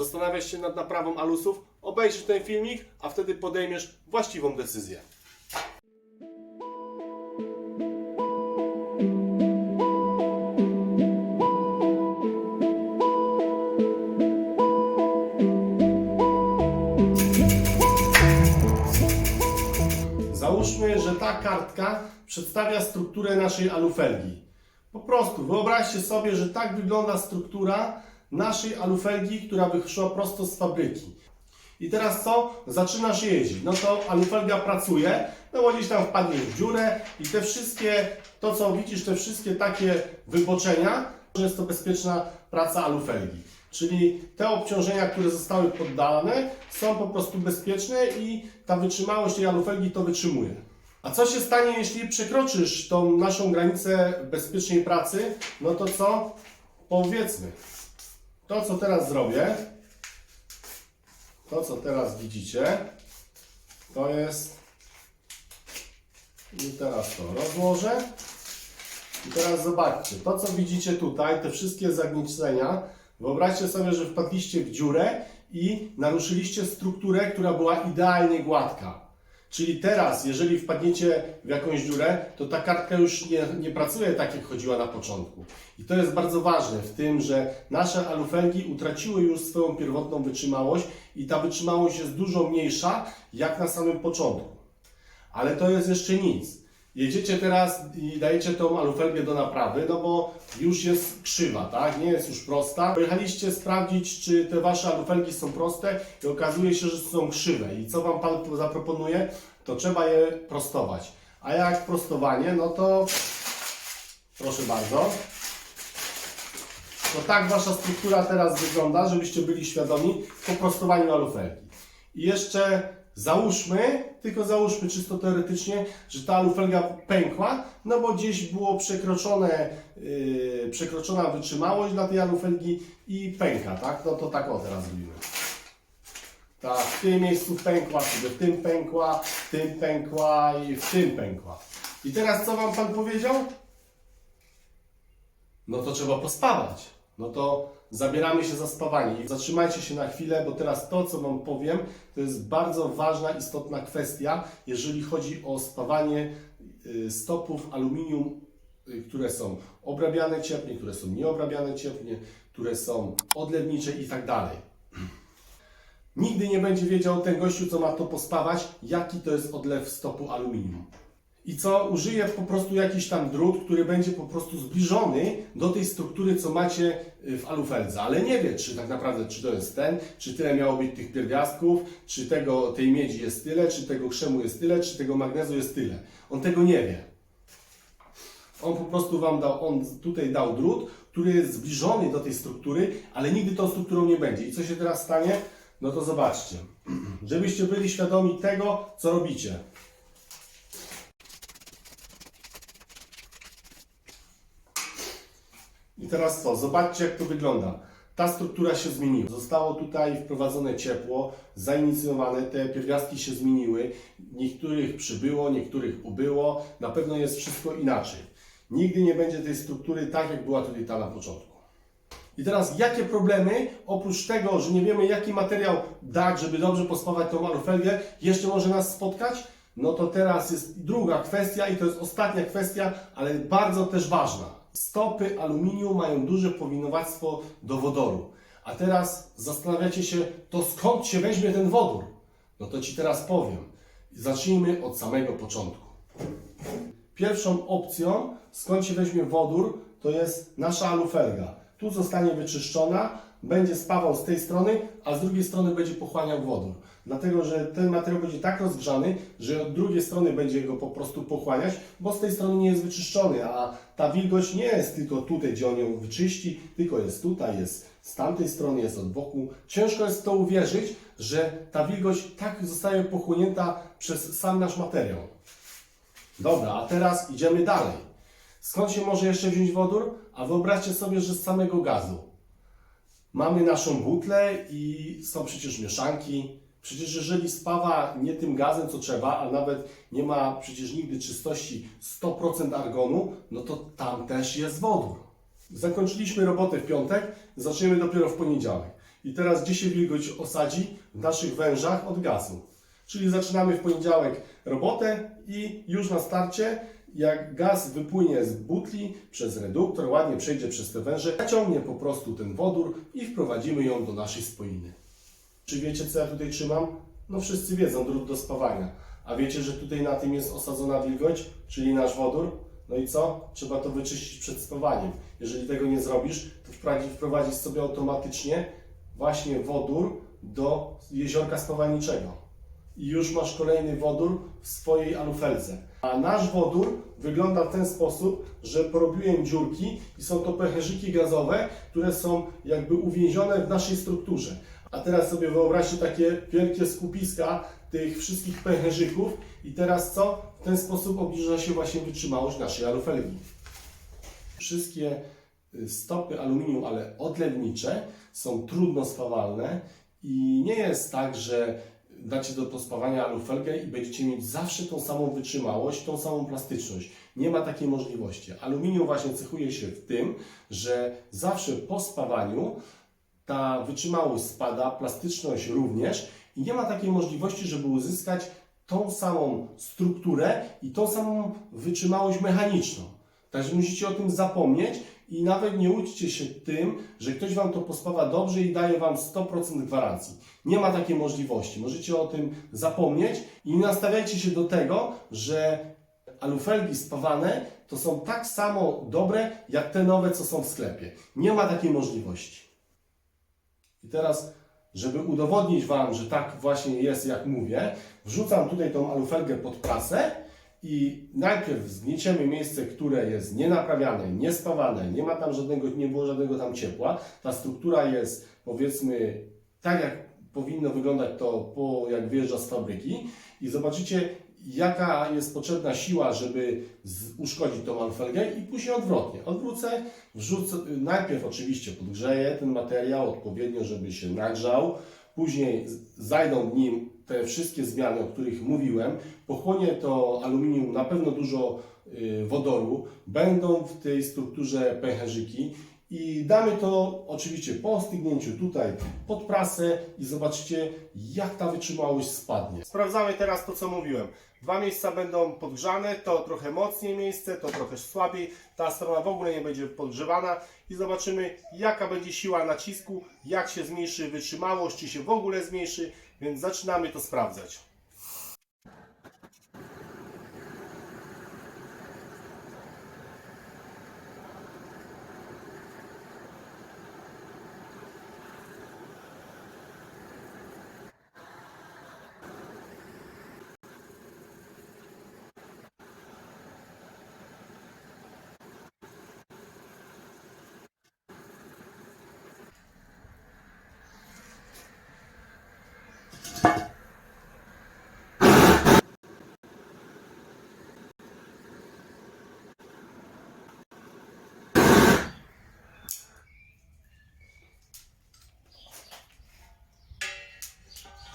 Zastanawiasz się nad naprawą alusów? Obejrzyj ten filmik, a wtedy podejmiesz właściwą decyzję. Załóżmy, że ta kartka przedstawia strukturę naszej alufelgi. Po prostu wyobraźcie sobie, że tak wygląda struktura naszej alufelgi, która wyszła prosto z fabryki. I teraz co? Zaczynasz jeździć. No to alufelga pracuje, no bo gdzieś tam wpadniesz w dziurę i te wszystkie, to co widzisz, te wszystkie takie wyboczenia, że jest to bezpieczna praca alufelgi. Czyli te obciążenia, które zostały poddane, są po prostu bezpieczne i ta wytrzymałość tej alufelgi to wytrzymuje. A co się stanie, jeśli przekroczysz tą naszą granicę bezpiecznej pracy? No to co? Powiedzmy, to co teraz zrobię, to co teraz widzicie, to jest i teraz to rozłożę. I teraz zobaczcie, to co widzicie tutaj, te wszystkie zagniecenia, wyobraźcie sobie, że wpadliście w dziurę i naruszyliście strukturę, która była idealnie gładka. Czyli teraz, jeżeli wpadniecie w jakąś dziurę, to ta kartka już nie, nie pracuje tak, jak chodziła na początku. I to jest bardzo ważne w tym, że nasze alufelgi utraciły już swoją pierwotną wytrzymałość i ta wytrzymałość jest dużo mniejsza, jak na samym początku. Ale to jest jeszcze nic. Jedziecie teraz i dajecie tą alufelgę do naprawy, no bo już jest krzywa, tak? Nie jest już prosta. Pojechaliście sprawdzić, czy te wasze alufelgi są proste i okazuje się, że są krzywe. I co wam pan zaproponuje? To trzeba je prostować. A jak prostowanie, no to proszę bardzo. To tak wasza struktura teraz wygląda, żebyście byli świadomi po prostowaniu alufelgi. I jeszcze załóżmy, tylko załóżmy czysto teoretycznie, że ta alufelga pękła, no bo gdzieś było przekroczone, yy, przekroczona wytrzymałość dla tej alufelgi i pęka, tak? No to tak o teraz zrobimy. Tak, w tym miejscu pękła, sobie w tym pękła, w tym pękła i w tym pękła. I teraz co Wam Pan powiedział? No to trzeba pospawać. No to zabieramy się za spawanie. I zatrzymajcie się na chwilę, bo teraz to, co Wam powiem, to jest bardzo ważna, istotna kwestia, jeżeli chodzi o spawanie y, stopów aluminium, y, które są obrabiane cieplnie, które są nieobrabiane cieplnie, które są odlewnicze i tak dalej. Nigdy nie będzie wiedział ten gościu, co ma to pospawać, jaki to jest odlew stopu aluminium. I co? Użyje po prostu jakiś tam drut, który będzie po prostu zbliżony do tej struktury, co macie y, w alufeldze. Ale nie wie, czy tak naprawdę, czy to jest ten, czy tyle miało być tych pierwiastków, czy tego, tej miedzi jest tyle, czy tego krzemu jest tyle, czy tego magnezu jest tyle. On tego nie wie. On po prostu Wam dał, on tutaj dał drut, który jest zbliżony do tej struktury, ale nigdy tą strukturą nie będzie. I co się teraz stanie? No to zobaczcie. Żebyście byli świadomi tego, co robicie. I teraz co? Zobaczcie, jak to wygląda. Ta struktura się zmieniła. Zostało tutaj wprowadzone ciepło, zainicjowane, te pierwiastki się zmieniły. Niektórych przybyło, niektórych ubyło. Na pewno jest wszystko inaczej. Nigdy nie będzie tej struktury tak, jak była tutaj ta na początku. I teraz jakie problemy, oprócz tego, że nie wiemy jaki materiał dać, żeby dobrze pospawać tą alufelgę, jeszcze może nas spotkać? No to teraz jest druga kwestia i to jest ostatnia kwestia, ale bardzo też ważna. Stopy aluminium mają duże powinowactwo do wodoru. A teraz zastanawiacie się, to skąd się weźmie ten wodór? No to Ci teraz powiem. Zacznijmy od samego początku. Pierwszą opcją, skąd się weźmie wodór, to jest nasza alufelga. Tu zostanie wyczyszczona, będzie spawał z tej strony, a z drugiej strony będzie pochłaniał wodór. Dlatego, że ten materiał będzie tak rozgrzany, że od drugiej strony będzie go po prostu pochłaniać, bo z tej strony nie jest wyczyszczony, a ta wilgoć nie jest tylko tutaj, gdzie on ją wyczyści, tylko jest tutaj, jest z tamtej strony, jest od boku. Ciężko jest to uwierzyć, że ta wilgoć tak zostaje pochłonięta przez sam nasz materiał. Dobra, a teraz idziemy dalej. Skąd się może jeszcze wziąć wodór? A wyobraźcie sobie, że z samego gazu. Mamy naszą butlę i są przecież mieszanki. Przecież jeżeli spawa nie tym gazem, co trzeba, a nawet nie ma przecież nigdy czystości 100% argonu, no to tam też jest wodór. Zakończyliśmy robotę w piątek, zaczniemy dopiero w poniedziałek. I teraz gdzie się wilgoć osadzi? W naszych wężach od gazu. Czyli zaczynamy w poniedziałek robotę i już na starcie, jak gaz wypłynie z butli przez reduktor, ładnie przejdzie przez te węże, naciągnie po prostu ten wodór i wprowadzimy ją do naszej spoiny. Czy wiecie, co ja tutaj trzymam? No wszyscy wiedzą, drut do spawania. A wiecie, że tutaj na tym jest osadzona wilgoć, czyli nasz wodór? No i co? Trzeba to wyczyścić przed spawaniem. Jeżeli tego nie zrobisz, to wprowadzisz sobie automatycznie właśnie wodór do jeziorka spawalniczego. I już masz kolejny wodór w swojej alufelce. A nasz wodór wygląda w ten sposób, że porobiłem dziurki i są to pęcherzyki gazowe, które są jakby uwięzione w naszej strukturze. A teraz sobie wyobraźcie takie wielkie skupiska tych wszystkich pęcherzyków i teraz co? W ten sposób obniża się właśnie wytrzymałość naszej alufelgi. Wszystkie y, stopy aluminium, ale odlewnicze, są trudno spawalne i nie jest tak, że dacie do pospawania alufelgę i będziecie mieć zawsze tą samą wytrzymałość, tą samą plastyczność. Nie ma takiej możliwości. Aluminium właśnie cechuje się w tym, że zawsze po spawaniu ta wytrzymałość spada, plastyczność również i nie ma takiej możliwości, żeby uzyskać tą samą strukturę i tą samą wytrzymałość mechaniczną. Także musicie o tym zapomnieć i nawet nie łudźcie się tym, że ktoś Wam to pospawa dobrze i daje Wam 100% gwarancji. Nie ma takiej możliwości. Możecie o tym zapomnieć i nie nastawiajcie się do tego, że alufelgi spawane to są tak samo dobre, jak te nowe, co są w sklepie. Nie ma takiej możliwości. I teraz, żeby udowodnić Wam, że tak właśnie jest, jak mówię, wrzucam tutaj tą alufelgę pod prasę i najpierw zgnieciemy miejsce, które jest nienaprawiane, niespawane, nie ma tam żadnego, nie było żadnego tam ciepła. Ta struktura jest powiedzmy tak, jak powinno wyglądać to po, jak wyjeżdża z fabryki i zobaczycie, jaka jest potrzebna siła, żeby uszkodzić tą alfelgę i później odwrotnie. Odwrócę, wrzucę, najpierw oczywiście podgrzeję ten materiał odpowiednio, żeby się nagrzał, później zajdą w nim te wszystkie zmiany, o których mówiłem, pochłonie to aluminium na pewno dużo y, wodoru, będą w tej strukturze pęcherzyki i damy to oczywiście po stygnięciu tutaj pod prasę i zobaczycie jak ta wytrzymałość spadnie. Sprawdzamy teraz to co mówiłem. Dwa miejsca będą podgrzane, to trochę mocniej miejsce, to trochę słabiej. Ta strona w ogóle nie będzie podgrzewana i zobaczymy jaka będzie siła nacisku, jak się zmniejszy wytrzymałość, czy się w ogóle zmniejszy, więc zaczynamy to sprawdzać.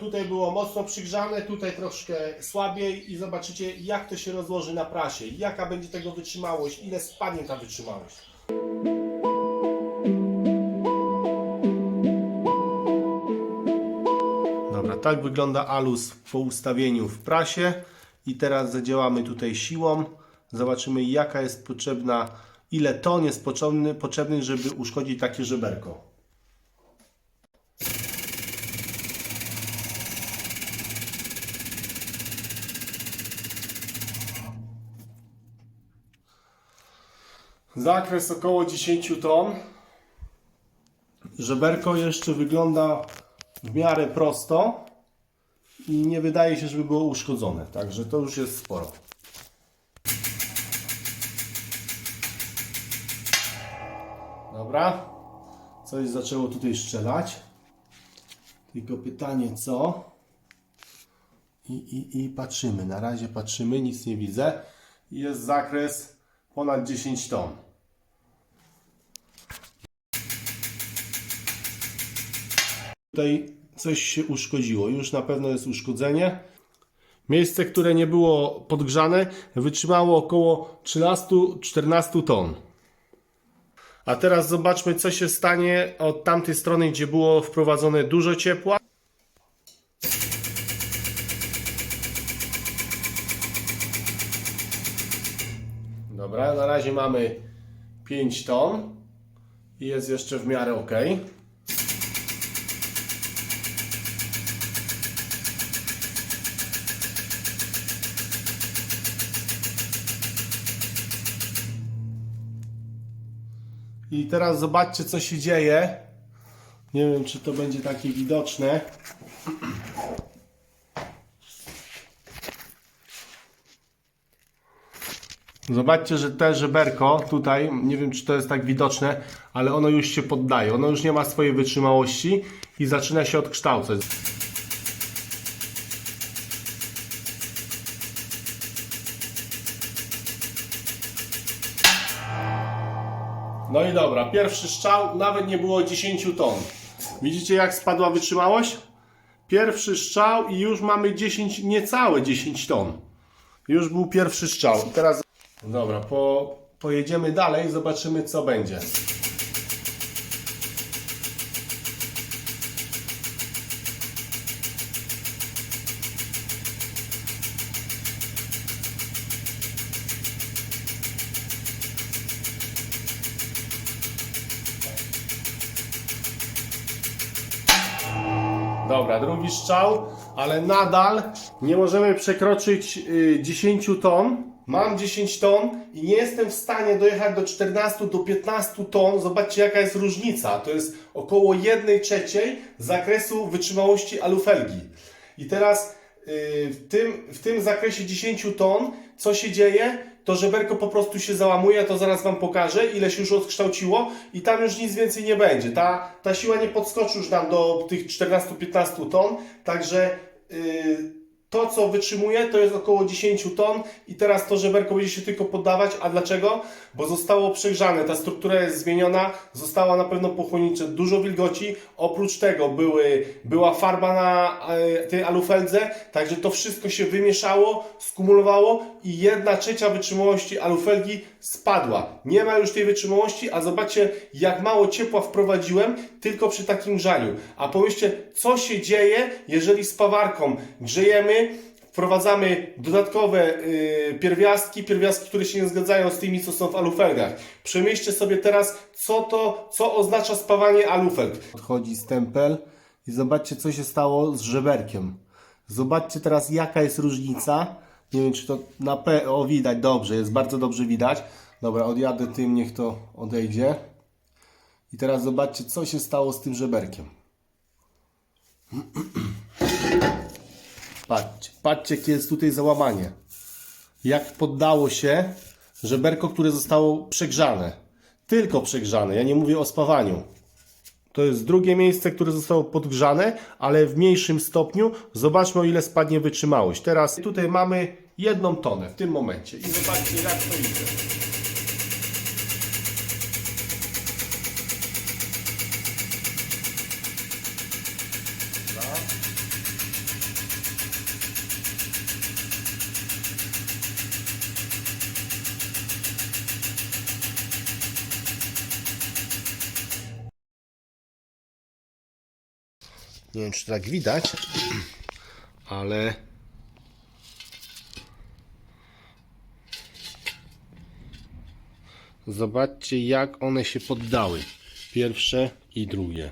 Tutaj było mocno przygrzane, tutaj troszkę słabiej i zobaczycie jak to się rozłoży na prasie, jaka będzie tego wytrzymałość, ile spadnie ta wytrzymałość. Tak wygląda alus po ustawieniu w prasie i teraz zadziałamy tutaj siłą. Zobaczymy jaka jest potrzebna, ile ton jest potrzebny, potrzebny żeby uszkodzić takie żeberko. Zakres około 10 ton. Żeberko jeszcze wygląda w miarę prosto i nie wydaje się, żeby było uszkodzone. Także to już jest sporo. Dobra. Coś zaczęło tutaj strzelać. Tylko pytanie co? I, i, I patrzymy. Na razie patrzymy, nic nie widzę. Jest zakres ponad 10 ton. Tutaj coś się uszkodziło. Już na pewno jest uszkodzenie. Miejsce, które nie było podgrzane, wytrzymało około 13-14 ton. A teraz zobaczmy, co się stanie od tamtej strony, gdzie było wprowadzone dużo ciepła. Dobra, na razie mamy 5 ton i jest jeszcze w miarę ok. I teraz zobaczcie, co się dzieje. Nie wiem, czy to będzie takie widoczne. Zobaczcie, że te żeberko tutaj, nie wiem czy to jest tak widoczne, ale ono już się poddaje. Ono już nie ma swojej wytrzymałości i zaczyna się odkształcać. Pierwszy strzał nawet nie było 10 ton. Widzicie jak spadła wytrzymałość? Pierwszy strzał i już mamy 10, niecałe 10 ton. Już był pierwszy strzał. Teraz Dobra, po, pojedziemy dalej, zobaczymy co będzie. Strzał, ale nadal nie możemy przekroczyć y, 10 ton. Mam 10 ton i nie jestem w stanie dojechać do 14 do 15 ton. Zobaczcie jaka jest różnica. To jest około 1 trzeciej zakresu wytrzymałości alufelgi. I teraz y, w tym, w tym zakresie 10 ton, co się dzieje? To żeberko po prostu się załamuje, to zaraz Wam pokażę, ile się już odkształciło i tam już nic więcej nie będzie. Ta, ta siła nie podskoczy już nam do tych 14-15 ton, także yy, to, co wytrzymuje, to jest około 10 ton i teraz to żeberko będzie się tylko poddawać. A dlaczego? Bo zostało przegrzane, ta struktura jest zmieniona, została na pewno pochłonnicze, dużo wilgoci. Oprócz tego były, była farba na e, tej alufeldze, także to wszystko się wymieszało, skumulowało i jedna trzecia wytrzymałości alufelgi spadła. Nie ma już tej wytrzymałości, a zobaczcie, jak mało ciepła wprowadziłem tylko przy takim grzaniu. A pomyślcie, co się dzieje, jeżeli z pawarką wprowadzamy dodatkowe y, pierwiastki, pierwiastki, które się nie zgadzają z tymi, co są w alufelgach. Przemyślcie sobie teraz, co to, co oznacza spawanie alufelg. Odchodzi stempel i zobaczcie, co się stało z żeberkiem. Zobaczcie teraz, jaka jest różnica. Nie wiem, czy to na P... O, widać, dobrze, jest bardzo dobrze widać. Dobra, odjadę tym, niech to odejdzie. I teraz zobaczcie, co się stało z tym żeberkiem. Patrzcie, patrzcie, jakie jest tutaj załamanie. Jak poddało się żeberko, które zostało przegrzane. Tylko przegrzane, ja nie mówię o spawaniu. To jest drugie miejsce, które zostało podgrzane, ale w mniejszym stopniu. Zobaczmy, o ile spadnie wytrzymałość. Teraz tutaj mamy jedną tonę w tym momencie. I zobaczcie, jak to idzie. Nie wiem, czy tak widać, ale zobaczcie, jak one się poddały. Pierwsze i drugie.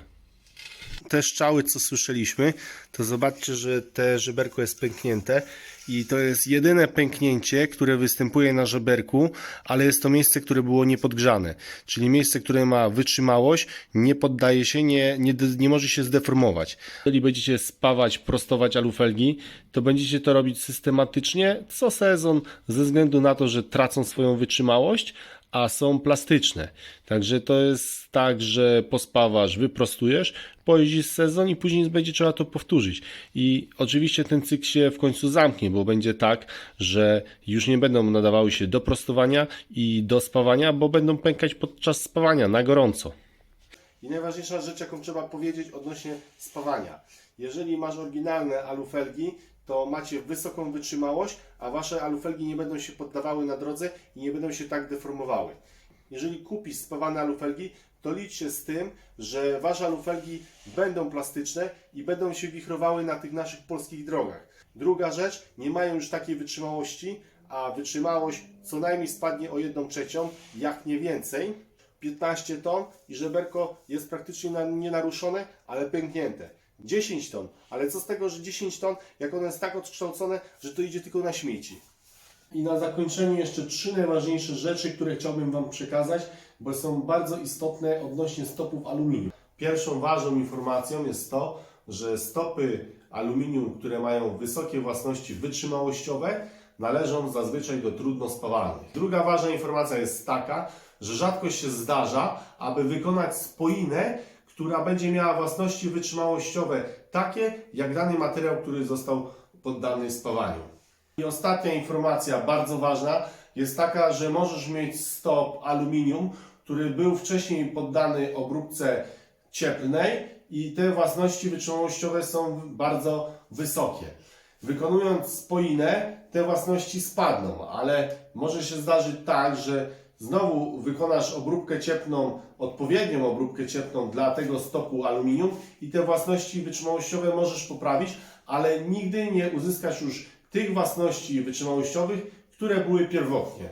Te strzały, co słyszeliśmy, to zobaczcie, że te żeberko jest pęknięte i to jest jedyne pęknięcie, które występuje na żeberku, ale jest to miejsce, które było niepodgrzane, czyli miejsce, które ma wytrzymałość, nie poddaje się, nie, nie, nie może się zdeformować. Jeżeli będziecie spawać, prostować alufelgi, to będziecie to robić systematycznie co sezon, ze względu na to, że tracą swoją wytrzymałość, a są plastyczne. Także to jest tak, że pospawasz, wyprostujesz, pojeździsz sezon i później będzie trzeba to powtórzyć. I oczywiście ten cykl się w końcu zamknie, bo będzie tak, że już nie będą nadawały się do prostowania i do spawania, bo będą pękać podczas spawania na gorąco. I najważniejsza rzecz, jaką trzeba powiedzieć odnośnie spawania. Jeżeli masz oryginalne alufelgi, to macie wysoką wytrzymałość, a wasze alufelgi nie będą się poddawały na drodze i nie będą się tak deformowały. jeżeli kupisz spawane alufelgi, to licz się z tym, że wasze alufelgi będą plastyczne i będą się wichrowały na tych naszych polskich drogach. Druga rzecz, nie mają już takiej wytrzymałości, a wytrzymałość co najmniej spadnie o 1 trzecią, jak nie więcej. 15 ton i żeberko jest praktycznie na- nienaruszone, ale pęknięte. 10 ton, ale co z tego, że 10 ton, jak ono jest tak odkształcone, że to idzie tylko na śmieci. I na zakończenie jeszcze trzy najważniejsze rzeczy, które chciałbym Wam przekazać, bo są bardzo istotne odnośnie stopów aluminium. Pierwszą ważną informacją jest to, że stopy aluminium, które mają wysokie własności wytrzymałościowe, należą zazwyczaj do trudno spawalnych. Druga ważna informacja jest taka, że rzadko się zdarza, aby wykonać spoinę, która będzie miała własności wytrzymałościowe takie, jak dany materiał, który został poddany spawaniu. I ostatnia informacja, bardzo ważna, jest taka, że możesz mieć stop aluminium, który był wcześniej poddany obróbce cieplnej i te własności wytrzymałościowe są bardzo wysokie. Wykonując spoinę, te własności spadną, ale może się zdarzyć tak, że znowu wykonasz obróbkę cieplną, odpowiednią obróbkę cieplną dla tego stopu aluminium i te własności wytrzymałościowe możesz poprawić, ale nigdy nie uzyskasz już tych własności wytrzymałościowych, które były pierwotnie.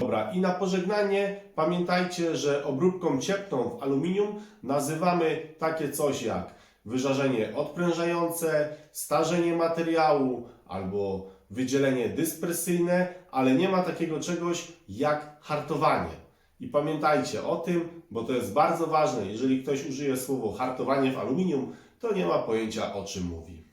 Dobra, i na pożegnanie pamiętajcie, że obróbką cieplną w aluminium nazywamy takie coś jak wyżarzenie odprężające, starzenie materiału albo wydzielenie dyspersyjne, ale nie ma takiego czegoś jak hartowanie. I pamiętajcie o tym, bo to jest bardzo ważne. Jeżeli ktoś użyje słowo hartowanie w aluminium, to nie ma pojęcia o czym mówi.